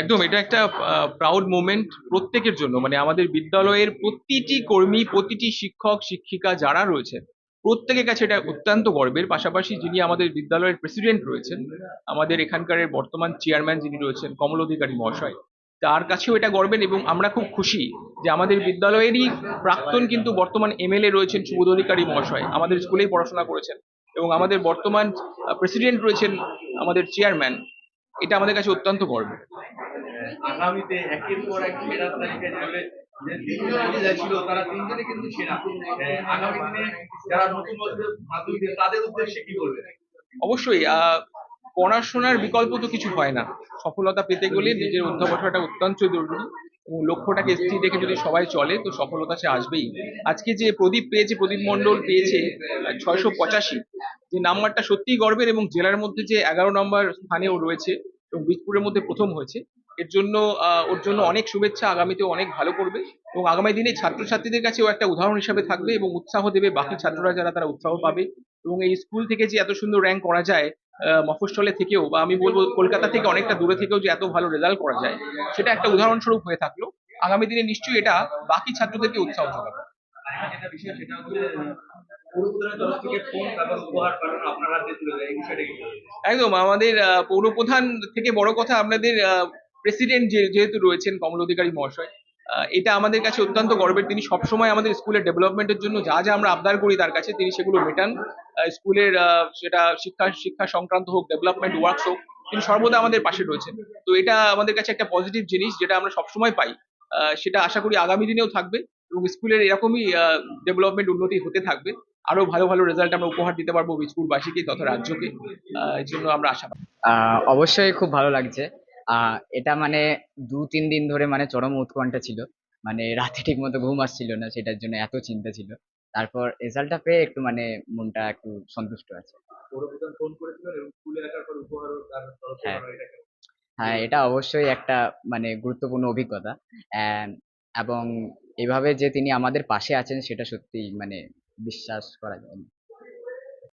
একদম, এটা একটা প্রাউড মোমেন্ট প্রত্যেকের জন্য। মানে আমাদের বিদ্যালয়ের প্রতিটি কর্মী, প্রতিটি শিক্ষক, শিক্ষিকা যারা রয়েছেন, প্রত্যেকের কাছে এটা অত্যন্ত গর্বের। পাশাপাশি যিনি আমাদের বিদ্যালয়ের প্রেসিডেন্ট রয়েছেন, আমাদের এখানকার বর্তমান চেয়ারম্যান যিনি রয়েছেন, কমল অধিকারী মহাশয়, তার কাছেও এটা গর্বের এবং আমরা খুব খুশি যে আমাদের বিদ্যালয়েরই প্রাক্তন কিন্তু বর্তমান এমএলএ রয়েছেন সুবোধ অধিকারী মহাশয়। আমাদের স্কুলেই পড়াশোনা করেছেন এবং আমাদের বর্তমান প্রেসিডেন্ট রয়েছেন আমাদের চেয়ারম্যান এটা আমাদের কাছে অত্যন্ত গর্বের। আগামীতে একের পর এক সেরার তালিকায় যাবে। যে তিনজন ছিল তারা তিনজনে কিন্তু সেরা। আগামী দিনে যারা নতুন মাধ্যমিক তাদের উদ্দেশ্যে কি অবশ্যই পড়াশোনার বিকল্প তো কিছু হয় না। সফলতা পেতে গেলে নিজের অধ্যাপনাটা অত্যন্ত জরুরি এবং লক্ষ্যটাকে স্থির রেখে যদি সবাই চলে, তো সফলতা সে আসবেই। আজকে যে প্রদীপ পেয়েছে, প্রদীপ মণ্ডল পেয়েছে ছয়শো পঁচাশি। যে নাম্বারটা সত্যিই গর্বের এবং জেলার মধ্যে যে এগারো নম্বর স্থানেও রয়েছে এবং বীজপুরের মধ্যে প্রথম হয়েছে। এর জন্য ওর জন্য অনেক শুভেচ্ছা আগামীতে অনেক ভালো করবে এবং আগামী দিনে ছাত্রছাত্রীদের কাছেও একটা উদাহরণ হিসাবে থাকবে এবং উৎসাহ দেবে বাকি ছাত্ররা যারা তারা উৎসাহ পাবে এবং এই স্কুল থেকে যে এত সুন্দর র্যাঙ্ক করা যায় মফস্বলে থেকেও বা আমি বলব কলকাতা থেকে অনেকটা দূরে থেকেও যে এত ভালো রেজাল্ট করা যায়, সেটা একটা উদাহরণস্বরূপ হয়ে থাকল আগামী দিনে নিশ্চয়ই এটা বাকি ছাত্রদেরকে উৎসাহ যোগাবে? একদম, আমাদের পৌরপ্রধান থেকে বড় কথা আপনাদের প্রেসিডেন্ট যেহেতু রয়েছেন কমল অধিকারী মহাশয় এটা আমাদের কাছে অত্যন্ত গর্বের। তিনি সবসময় আমাদের স্কুলের ডেভেলপমেন্টের জন্য যা যা আমরা আবদার করি তার কাছে তিনি সেগুলো মেটান। স্কুলের সেটা শিক্ষা শিক্ষা সংক্রান্ত হোক ডেভেলপমেন্ট ওয়ার্কস হোক, তিনি সর্বদা আমাদের পাশে রয়েছেন। তো এটা আমাদের কাছে একটা পজিটিভ জিনিস যেটা আমরা সবসময় পাই। সেটা আশা করি আগামী দিনেও থাকবে এবং স্কুলের এরকমই ডেভেলপমেন্ট উন্নতি হতে থাকবে। আরও ভালো ভালো রেজাল্ট আমরা উপহার দিতে পারব বীজপুরবাসীকে তথা রাজ্যকে। এর জন্য আমরা আশা অবশ্যই খুব ভালো লাগছে। এটা মানে দু তিন দিন ধরে মানে চরম উৎকণ্ঠা ছিল। মানে রাতে ঠিক মতো ঘুম আসছিল না সেটার জন্য এত চিন্তা ছিল। তারপর রেজাল্টটা পেয়ে একটু মানে মনটা একটু সন্তুষ্ট আছে। হ্যাঁ। এটা? হ্যাঁ এটা অবশ্যই একটা মানে গুরুত্বপূর্ণ অভিজ্ঞতা। এবং এভাবে যে তিনি আমাদের পাশে আছেন সেটা সত্যি মানে বিশ্বাস করা যায় না